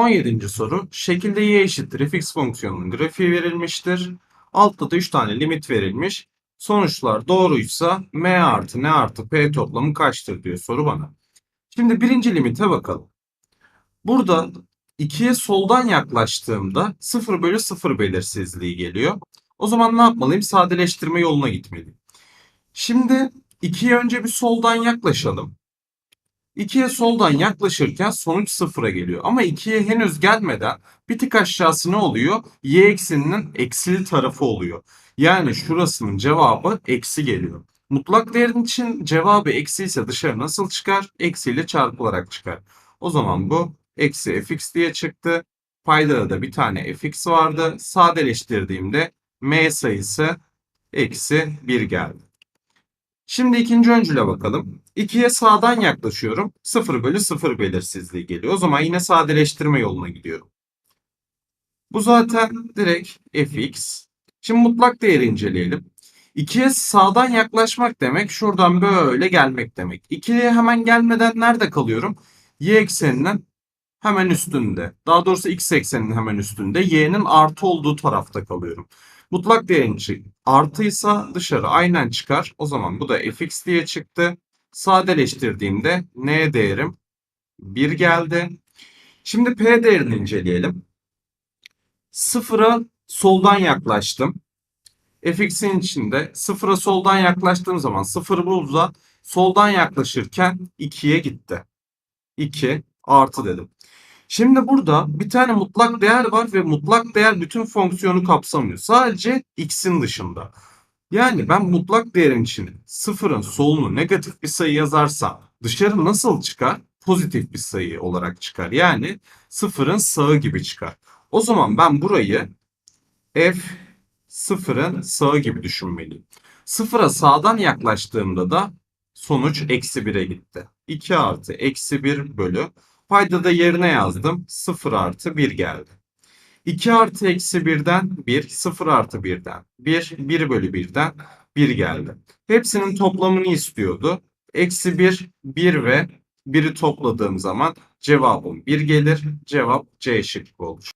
17. soru. Şekilde y eşittir fx fonksiyonunun grafiği verilmiştir. Altta da 3 tane limit verilmiş. Sonuçlar doğruysa m artı n artı p toplamı kaçtır diyor soru bana. Şimdi birinci limite bakalım. Burada 2'ye soldan yaklaştığımda 0 bölü 0 belirsizliği geliyor. O zaman ne yapmalıyım? Sadeleştirme yoluna gitmeliyim. Şimdi 2'ye önce bir soldan yaklaşalım. 2'ye soldan yaklaşırken sonuç 0'a geliyor. Ama 2'ye henüz gelmeden bir tık aşağısı ne oluyor? Y ekseninin eksili tarafı oluyor. Yani şurasının cevabı eksi geliyor. Mutlak değerin için cevabı eksi ise dışarı nasıl çıkar? Eksiyle çarpılarak çıkar. O zaman bu eksi fx diye çıktı. Paydada da bir tane fx vardı. Sadeleştirdiğimde m sayısı eksi 1 geldi. Şimdi ikinci öncüle bakalım. 2'ye sağdan yaklaşıyorum. 0 bölü 0 belirsizliği geliyor. O zaman yine sadeleştirme yoluna gidiyorum. Bu zaten direkt fx. Şimdi mutlak değeri inceleyelim. 2'ye sağdan yaklaşmak demek şuradan böyle gelmek demek. 2'ye hemen gelmeden nerede kalıyorum? Y ekseninin hemen üstünde. Daha doğrusu x ekseninin hemen üstünde. Y'nin artı olduğu tarafta kalıyorum. Mutlak değerin artıysa dışarı aynen çıkar. O zaman bu da fx diye çıktı. Sadeleştirdiğimde n değerim 1 geldi. Şimdi p değerini inceleyelim. Sıfıra soldan yaklaştım. fx'in içinde sıfıra soldan yaklaştığım zaman sıfır bulza soldan yaklaşırken 2'ye gitti. 2 artı dedim. Şimdi burada bir tane mutlak değer var ve mutlak değer bütün fonksiyonu kapsamıyor. Sadece x'in dışında. Yani ben mutlak değerin içine sıfırın solunu negatif bir sayı yazarsam dışarı nasıl çıkar? Pozitif bir sayı olarak çıkar. Yani sıfırın sağı gibi çıkar. O zaman ben burayı f sıfırın sağı gibi düşünmeliyim. Sıfıra sağdan yaklaştığımda da sonuç eksi 1'e gitti. 2 artı eksi 1 bölü Payda da yerine yazdım. 0 artı 1 geldi. 2 artı eksi 1'den 1, 0 artı 1'den 1, 1 bölü 1'den 1 geldi. Hepsinin toplamını istiyordu. Eksi 1, 1 ve 1'i topladığım zaman cevabım 1 gelir. Cevap C şıkkı olur.